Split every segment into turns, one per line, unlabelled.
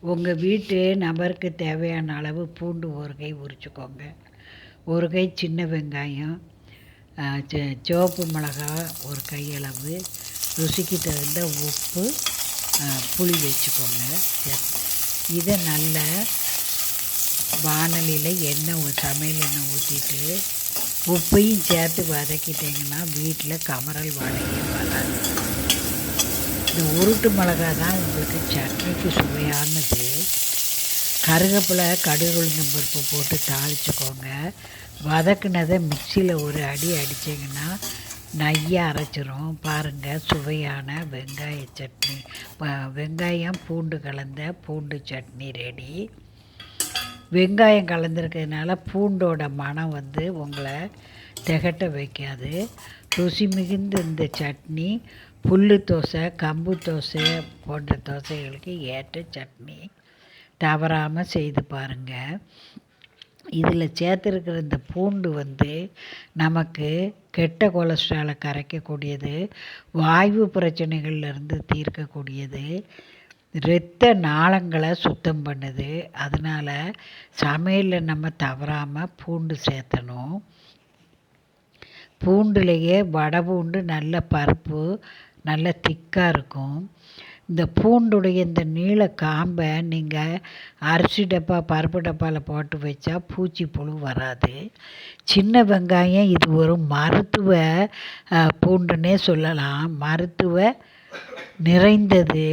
உங்கள் வீட்டு நபருக்கு தேவையான அளவு பூண்டு ஒரு கை உரிச்சுக்கோங்க. ஒரு கை சின்ன வெங்காயம் ச- சிவப்பு மிளகா ஒரு கையளவு ருசிக்கு தகுந்த உப்பு புளி வச்சுக்கோங்க. இதை நல்லா வானலியில் எண்ணெய் சமையல் எண்ணெய் ஊற்றிட்டு உப்பையும் சேர்த்து வதக்கிட்டிங்கன்னா வீட்டில் கமரல் வாடகையே வராது. இந்த உருட்டு மிளகா தான் உங்களுக்கு சட்னிக்கு சுவையானது. கருவேப்பிலை கடுகு உளுந்தம் பருப்பு போட்டு தாளிச்சுக்கோங்க. வதக்குனதை மிக்சியில் ஒரு அடி அடிச்சிங்கன்னா நையாக அரைச்சிரும். பாருங்கள் சுவையான வெங்காய சட்னி. வெங்காயம் பூண்டு கலந்த பூண்டு சட்னி ரெடி. வெங்காயம் கலந்துருக்கிறதுனால பூண்டோட மனம் வந்து உங்களை திகட்ட வைக்காது. ருசி மிகுந்த இந்த சட்னி. புல்லு தோசை கம்பு தோசை போன்ற தோசைகளுக்கு ஏற்ற சட்னி தவறாமல் செய்து பாருங்கள் இதில் சேர்த்துருக்கிற இந்த பூண்டு வந்து நமக்கு கெட்ட கொலஸ்ட்ராலை கரைக்கக்கூடியது வாய்வு பிரச்சனைகள்லேருந்து தீர்க்கக்கூடியது இரத்த நாளங்களை சுத்தம் பண்ணுது. அதனால் சமையலில் நம்ம தவறாமல் பூண்டு சேர்த்தணும். பூண்டுலேயே வடை பூண்டு நல்ல பருப்பு நல்ல திக்காக இருக்கும். இந்த பூண்டுடைய இந்த நீள காம்பை நீங்கள் அரிசி டப்பா பருப்பு டப்பாவில் போட்டு வச்சா பூச்சி புழு வராது. சின்ன வெங்காயம் இது ஒரு மருத்துவ பூண்டுனே பூண்டுன்னே சொல்லலாம். மருத்துவ நிறைந்தது.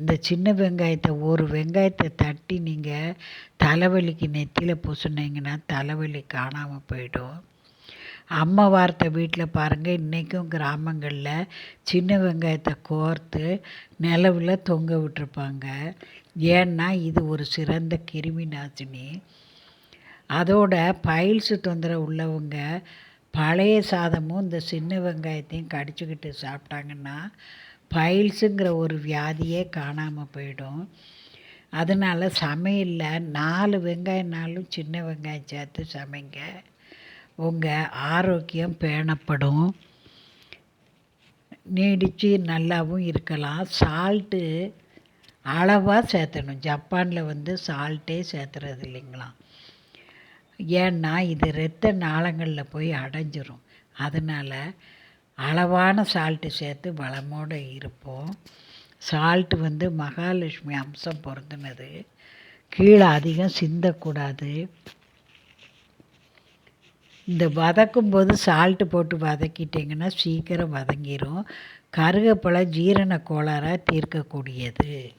இந்த சின்ன வெங்காயத்தை ஒரு வெங்காயத்தை தட்டி நீங்கள் தலைவலிக்கு நெத்தியில் பூசுனீங்கன்னா தலைவலி காணாமல் போயிடும். அம்மா வார்த்தை வீட்டில் பாருங்கள் இன்றைக்கும் கிராமங்களில் சின்ன வெங்காயத்தை கோர்த்து நிலவில் தொங்க விட்டுருப்பாங்க. ஏன்னா இது ஒரு சிறந்த கிருமி நாசினி. அதோட பைல்ஸ் தொந்தரவு உள்ளவங்க பழைய சாதமும் இந்த சின்ன வெங்காயத்தையும் கடிச்சுக்கிட்டு சாப்பிட்டாங்கன்னா பைல்ஸுங்கிற ஒரு வியாதியே காணாமல் போயிடும். அதனால் சமையலில் நாலு வெங்காயம்னாலும் சின்ன வெங்காயம் சேர்த்து சமைங்க. உங்கள் ஆரோக்கியம் பேணப்படும். நீடித்து நல்லாவும் இருக்கலாம். சால்ட்டு அளவாக சேர்த்தணும். ஜப்பானில் வந்து சால்ட்டே சேர்த்துறது இல்லைங்களாம் ஏன்னா இது இரத்த நாளங்களில் போய் அடைஞ்சிரும். அதனால் அளவான சால்ட்டு சேர்த்து வளமோடு இருப்போம். சால்ட்டு வந்து மகாலட்சுமி அம்சம் பொருந்தினது. கீழே அதிகம் சிந்தக்கூடாது. இந்த வதக்கும்போது சால்ட்டு போட்டு வதக்கிட்டிங்கன்னா சீக்கிரம் வதங்கிரும். கருவேப்பிலை ஜீரண கோளாறை தீர்க்கக்கூடியது.